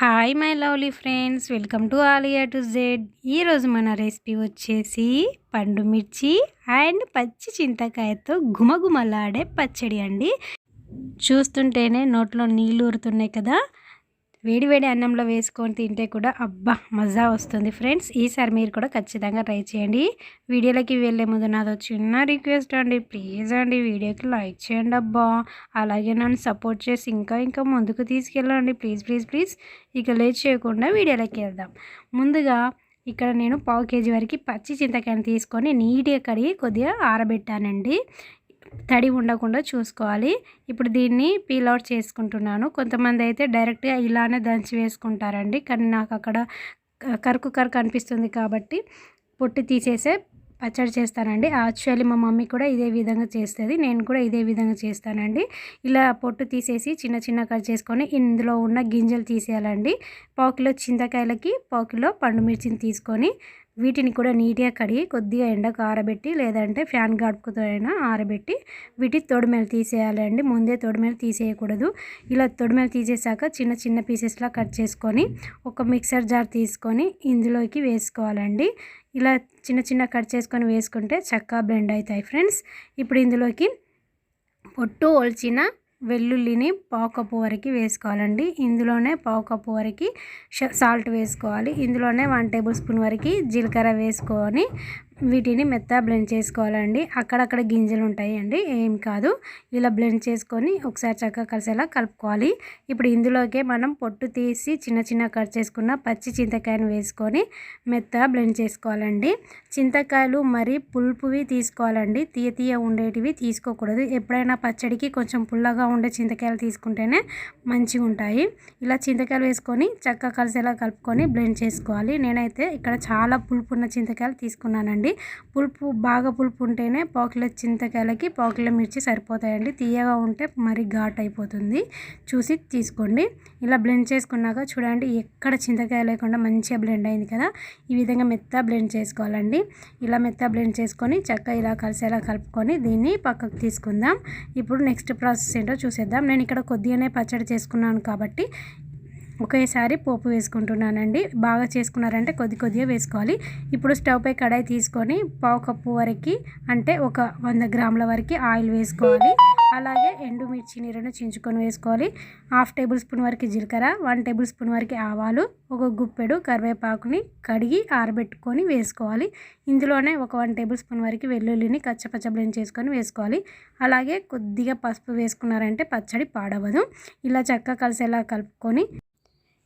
Hi my lovely friends welcome to Alia to Z ఈరోజు మన recipe వచ్చేసి పండు మిర్చి అండ్ పచ్చి చింతకాయతో గుమగుమలాడే పచ్చడి అండి. చూస్తుంటేనే నోట్లో నీళ్ళు ఊరుతున్నాయి కదా. వేడివేడి అన్నంలో వేసుకొని తింటే కూడా అబ్బా మజా వస్తుంది. ఫ్రెండ్స్ ఈసారి మీరు కూడా ఖచ్చితంగా ట్రై చేయండి. వీడియోలకి వెళ్ళే ముందు నాదో చిన్న రిక్వెస్ట్ అండి. ప్లీజ్ అండి వీడియోకి లైక్ చేయండి అబ్బా. అలాగే నన్ను సపోర్ట్ చేసి ఇంకా ఇంకా ముందుకు తీసుకెళ్ళండి. Please please please. ఇక లేట్ చేయకుండా వీడియోలోకి వెళ్దాం. ముందుగా ఇక్కడ నేను పావు కేజీ వరకు పచ్చి చింతకాయని తీసుకొని నీట్గా కడిగి కొద్దిగా ఆరబెట్టానండి. తడి ఉండకుండా చూసుకోవాలి. ఇప్పుడు దీన్ని పీల్ అవుట్ చేసుకుంటున్నాను. కొంతమంది అయితే డైరెక్ట్గా ఇలానే దంచి వేసుకుంటారండి. కానీ నాకు అక్కడ కరుకు కరుకు అనిపిస్తుంది కాబట్టి పొట్టి తీసేసే పచ్చడి చేస్తానండి. యాక్చువల్లీ మా మమ్మీ కూడా ఇదే విధంగా చేస్తుంది. నేను కూడా ఇదే విధంగా చేస్తానండి. ఇలా పొట్టు తీసేసి చిన్న చిన్న కట్ చేసుకొని ఇందులో ఉన్న గింజలు తీసేయాలండి. పావు కిలో చింతకాయలకి పావు కిలో పండు మిర్చిని తీసుకొని వీటిని కూడా నీట్గా కడిగి కొద్దిగా ఎండకు ఆరబెట్టి లేదంటే ఫ్యాన్ గడుపుతో అయినా ఆరబెట్టి వీటి తొడిమెలు తీసేయాలండి ముందే తొడిమెలు తీసేయకూడదు. ఇలా తొడిమెలు తీసేసాక చిన్న చిన్న పీసెస్లా కట్ చేసుకొని ఒక మిక్సర్ జార్ తీసుకొని ఇందులోకి వేసుకోవాలండి. ఇలా చిన్న చిన్న కట్ చేసుకొని వేసుకుంటే చక్కగా బ్లెండ్ అవుతాయి ఫ్రెండ్స్. ఇప్పుడు ఇందులోకి పొట్టు ఒలిచిన వెల్లుల్లిని పావు కప్పు వరకు వేసుకోవాలండి. ఇందులోనే పావు కప్పు వరకు సాల్ట్ వేసుకోవాలి. ఇందులోనే వన్ టేబుల్ స్పూన్ వరకు జీలకర్ర వేసుకొని వీటిని మెత్త బ్లెండ్ చేసుకోవాలండి. అక్కడక్కడ గింజలు ఉంటాయండి. ఏం కాదు. ఇలా బ్లెండ్ చేసుకొని ఒకసారి చక్కగా కలిసేలా కలుపుకోవాలి. ఇప్పుడు ఇందులోకే మనం పొట్టు తీసి చిన్న చిన్న కట్ చేసుకున్న పచ్చి చింతకాయను వేసుకొని మెత్త బ్లెండ్ చేసుకోవాలండి. చింతకాయలు మరి పులుపువి తీసుకోవాలండి. తీయ తీయ ఉండేటివి తీసుకోకూడదు. ఎప్పుడైనా పచ్చడికి కొంచెం పుల్లగా ఉండే చింతకాయలు తీసుకుంటేనే మంచిగా ఉంటాయి. ఇలా చింతకాయలు వేసుకొని చక్కగా కలిసేలా కలుపుకొని బ్లెండ్ చేసుకోవాలి. నేనైతే ఇక్కడ చాలా పులుపు ఉన్న చింతకాయలు తీసుకున్నానండి. తీసుకోండి పులుపు బాగా పులుపు ఉంటేనే పావుకిలో చింతకాయలకి పావుకిలో మిర్చి సరిపోతాయండి. తీయగా ఉంటే మరి ఘాట్ అయిపోతుంది. చూసి తీసుకోండి. ఇలా బ్లెండ్ చేసుకున్నాక చూడండి ఎక్కడ చింతకాయ లేకుండా మంచిగా బ్లెండ్ అయింది కదా. ఈ విధంగా మెత్త బ్లెండ్ చేసుకోవాలండి. ఇలా మెత్త బ్లెండ్ చేసుకొని చక్కగా ఇలా కలిసేలా కలుపుకొని దీన్ని పక్కకు తీసుకుందాం. ఇప్పుడు నెక్స్ట్ ప్రాసెస్ ఏంటో చూసేద్దాం. నేను ఇక్కడ కొద్దిగానే పచ్చడి చేసుకున్నాను కాబట్టి ఒకేసారి పోపు వేసుకుంటున్నానండి. బాగా చేసుకున్నారంటే కొద్ది కొద్దిగా వేసుకోవాలి. ఇప్పుడు స్టవ్ పై కడాయి తీసుకొని పావు కప్పు వరకు అంటే ఒక వంద గ్రాముల వరకు ఆయిల్ వేసుకోవాలి. అలాగే ఎండుమిర్చి నీరును చించుకొని వేసుకోవాలి. హాఫ్ టేబుల్ స్పూన్ వరకు జీలకర్ర వన్ టేబుల్ స్పూన్ వరకు ఆవాలు ఒక గుప్పెడు కరివేపాకుని కడిగి ఆరబెట్టుకొని వేసుకోవాలి. ఇందులోనే ఒక వన్ టేబుల్ స్పూన్ వరకు వెల్లుల్లిని కచ్చపచ్చ బ్లెండ్ చేసుకొని వేసుకోవాలి. అలాగే కొద్దిగా పసుపు వేసుకున్నారంటే పచ్చడి పాడవదు. ఇలా చక్కగా కలిసేలా కలుపుకొని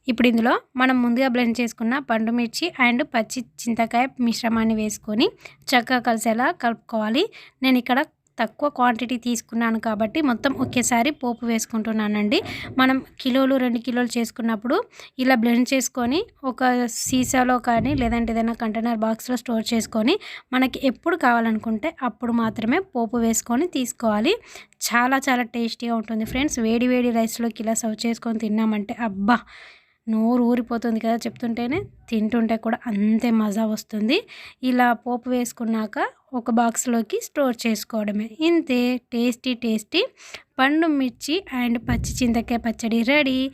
ఇప్పుడు ఇందులో మనం ముందుగా బ్లెండ్ చేసుకున్న పండు మిర్చి అండ్ పచ్చి చింతకాయ మిశ్రమాన్ని వేసుకొని చక్కగా కలిసేలా కలుపుకోవాలి. నేను ఇక్కడ తక్కువ క్వాంటిటీ తీసుకున్నాను కాబట్టి మొత్తం ఒకేసారి పోపు వేసుకుంటున్నానండి. మనం కిలోలు రెండు కిలోలు చేసుకున్నప్పుడు ఇలా బ్లెండ్ చేసుకొని ఒక సీసాలో కానీ లేదంటే ఏదైనా కంటైనర్ బాక్స్లో స్టోర్ చేసుకొని మనకి ఎప్పుడు కావాలనుకుంటే అప్పుడు మాత్రమే పోపు వేసుకొని తీసుకోవాలి. చాలా చాలా టేస్టీగా ఉంటుంది. ఫ్రెండ్స్ వేడి వేడి రైస్లోకి ఇలా సర్వ్ చేసుకొని తిన్నామంటే అబ్బా! నోరు ఊరిపోతుంది కదా చెప్తుంటేనే తింటుంటే కూడా అంతే మజా వస్తుంది. ఇలా పోపు వేసుకున్నాక ఒక బాక్స్లోకి స్టోర్ చేసుకోవడమే. ఇంతే టేస్టీ టేస్టీ. పండు మిర్చి అండ్ పచ్చి చింతకాయ పచ్చడి రెడీ.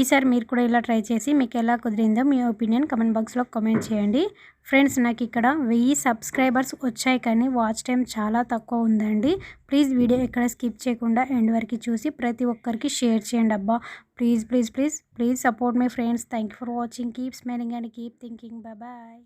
ఈసారి మీరు కూడా ఇలా ట్రై చేసి మీకు ఎలా కుదిరిందో మీ ఒపీనియన్ కమెంట్ బాక్స్లో కామెంట్ చేయండి. ఫ్రెండ్స్ నాకు ఇక్కడ వెయ్యి సబ్స్క్రైబర్స్ వచ్చాయి కానీ వాచ్ టైం చాలా తక్కువ ఉందండి. ప్లీజ్ వీడియో ఎక్కడ స్కిప్ చేయకుండా ఎండ్ వరకు చూసి ప్రతి ఒక్కరికి షేర్ చేయండి. అబ్బా please please please please support my friends. Thank for watching. Keep smiling and keep thinking. Bye.